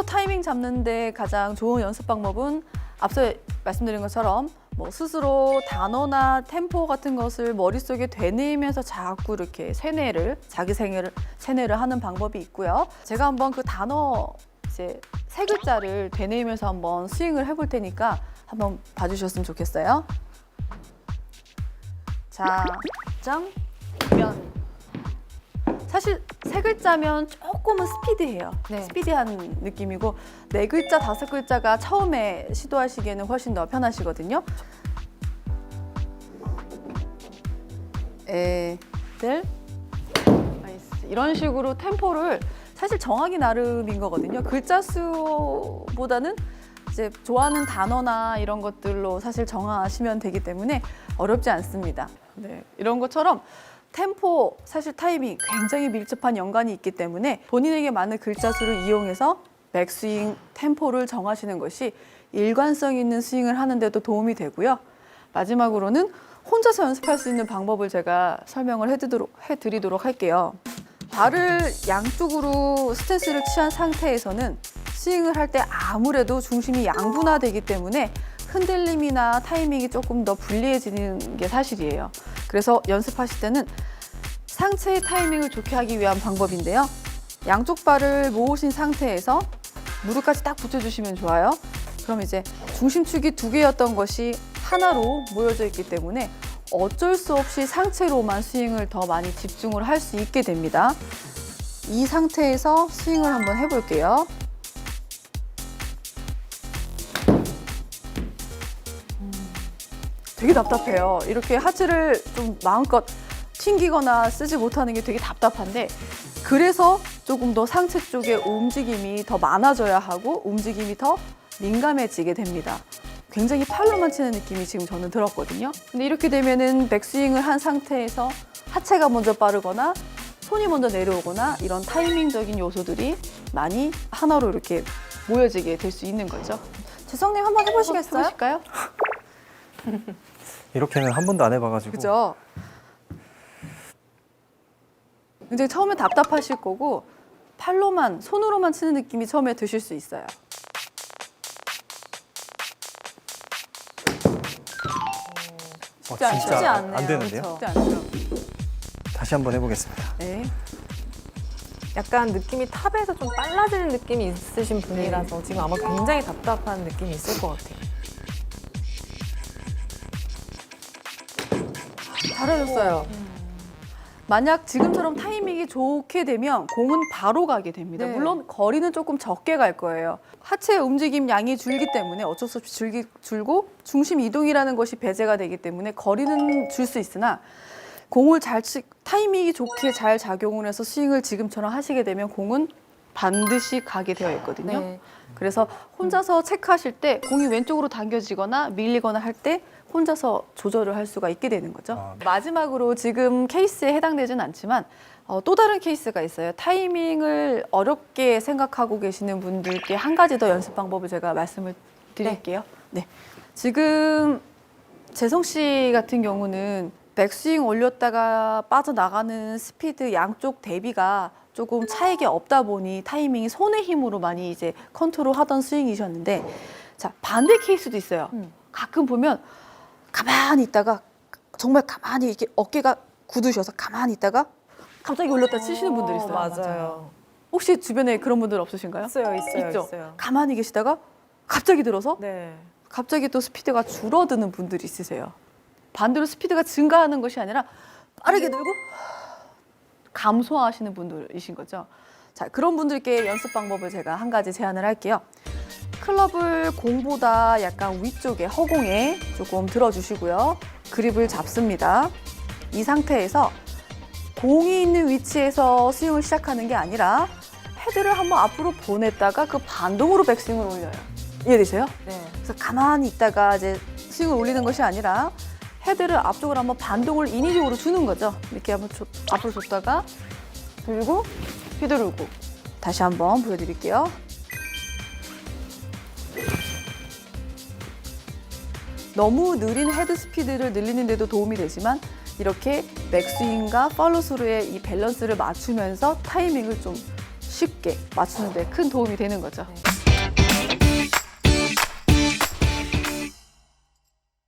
혼자서 타이밍 잡는데 가장 좋은 연습 방법은 앞서 말씀드린 것처럼 뭐 스스로 단어나 템포 같은 것을 머릿속에 되뇌이면서 자꾸 이렇게 세뇌를 자기 생애를 세뇌를 하는 방법이 있고요. 제가 한번 그 단어 이제 세 글자를 되뇌이면서 한번 스윙을 해볼 테니까 한번 봐주셨으면 좋겠어요. 자, 장, 면. 사실 세 글자면 조금은 스피디해요. 네. 스피디한 느낌이고 네 글자, 다섯 글자가 처음에 시도하시기에는 훨씬 더 편하시거든요. 에들 아이스 이런 식으로 템포를 사실 정하기 나름인 거거든요. 글자 수보다는 이제 좋아하는 단어나 이런 것들로 사실 정하시면 되기 때문에 어렵지 않습니다. 네, 이런 것처럼 템포, 사실 타이밍 굉장히 밀접한 연관이 있기 때문에 본인에게 맞는 글자 수를 이용해서 백스윙 템포를 정하시는 것이 일관성 있는 스윙을 하는데도 도움이 되고요. 마지막으로는 혼자서 연습할 수 있는 방법을 제가 설명을 해드리도록, 해드리도록 할게요. 발을 양쪽으로 스탠스를 취한 상태에서는 스윙을 할 때 아무래도 중심이 양분화되기 때문에 흔들림이나 타이밍이 조금 더 불리해지는 게 사실이에요. 그래서 연습하실 때는 상체의 타이밍을 좋게 하기 위한 방법인데요. 양쪽 발을 모으신 상태에서 무릎까지 딱 붙여주시면 좋아요. 그럼 이제 중심축이 두 개였던 것이 하나로 모여져 있기 때문에 어쩔 수 없이 상체로만 스윙을 더 많이 집중을 할 수 있게 됩니다. 이 상태에서 스윙을 한번 해볼게요. 되게 답답해요. 이렇게 하체를 좀 마음껏 튕기거나 쓰지 못하는 게 되게 답답한데 그래서 조금 더 상체 쪽에 움직임이 더 많아져야 하고 움직임이 더 민감해지게 됩니다. 굉장히 팔로만 치는 느낌이 지금 저는 들었거든요. 근데 이렇게 되면은 백스윙을 한 상태에서 하체가 먼저 빠르거나 손이 먼저 내려오거나 이런 타이밍적인 요소들이 많이 하나로 이렇게 모여지게 될 수 있는 거죠. 재성님 한번 해보시겠어요? 해보실까요? 이렇게는 한 번도 안 해봐가지고 그죠? 굉장히 처음에 답답하실 거고 팔로만 손으로만 치는 느낌이 처음에 드실 수 있어요. 어, 쉽지 않- 진짜 쉽지 안- 않네요. 안 되는데요. 그렇죠. 쉽지 않죠? 다시 한번 해보겠습니다. 네. 약간 느낌이 탑에서 좀 빨라지는 느낌이 있으신 분이라서 지금 아마 굉장히 답답한 느낌이 있을 것 같아요. 잘하셨어요. 만약 지금처럼 타이밍이 좋게 되면 공은 바로 가게 됩니다. 네. 물론 거리는 조금 적게 갈 거예요. 하체 움직임 양이 줄기 때문에 어쩔 수 없이 줄기, 줄고 중심 이동이라는 것이 배제가 되기 때문에 거리는 줄 수 있으나 공을 잘 치, 타이밍이 좋게 잘 작용을 해서 스윙을 지금처럼 하시게 되면 공은 반드시 가게 되어 있거든요. 네. 그래서 혼자서 체크하실 때 공이 왼쪽으로 당겨지거나 밀리거나 할 때 혼자서 조절을 할 수가 있게 되는 거죠. 아. 마지막으로 지금 케이스에 해당되진 않지만 어, 또 다른 케이스가 있어요. 타이밍을 어렵게 생각하고 계시는 분들께 한 가지 더 연습 방법을 제가 말씀을 드릴게요. 네. 지금 재성 씨 같은 경우는 백스윙 올렸다가 빠져나가는 스피드 양쪽 대비가 조금 차이가 없다 보니 타이밍이 손의 힘으로 많이 이제 컨트롤 하던 스윙이셨는데 자 반대 케이스도 있어요. 음. 가끔 보면 가만히 있다가 정말 가만히 이렇게 어깨가 굳으셔서 가만히 있다가 갑자기 올렸다 치시는 분들 있어요. 맞아요. 혹시 주변에 그런 분들 없으신가요? 있어요, 있어요, 있죠? 있어요. 가만히 계시다가 갑자기 들어서 네. 갑자기 또 스피드가 줄어드는 분들이 있으세요. 반대로 스피드가 증가하는 것이 아니라 빠르게 들고 감소하시는 분들이신 거죠. 자, 그런 분들께 연습 방법을 제가 한 가지 제안을 할게요. 클럽을 공보다 약간 위쪽에 허공에 조금 들어주시고요. 그립을 잡습니다. 이 상태에서 공이 있는 위치에서 스윙을 시작하는 게 아니라 헤드를 한번 앞으로 보냈다가 그 반동으로 백스윙을 올려요. 이해되세요? 네. 그래서 가만히 있다가 이제 스윙을 올리는 것이 아니라 헤드를 앞쪽으로 한번 반동을 인위적으로 주는 거죠. 이렇게 한번 줘- 앞으로 줬다가 들고 휘두르고 다시 한번 보여드릴게요. 너무 느린 헤드 스피드를 늘리는 데도 도움이 되지만 이렇게 백스윙과 팔로스루의 이 밸런스를 맞추면서 타이밍을 좀 쉽게 맞추는 데 큰 도움이 되는 거죠. 네.